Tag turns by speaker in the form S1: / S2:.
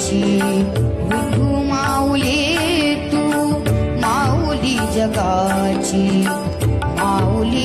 S1: जगाची विभू माऊली तू माऊली जगाची. माऊली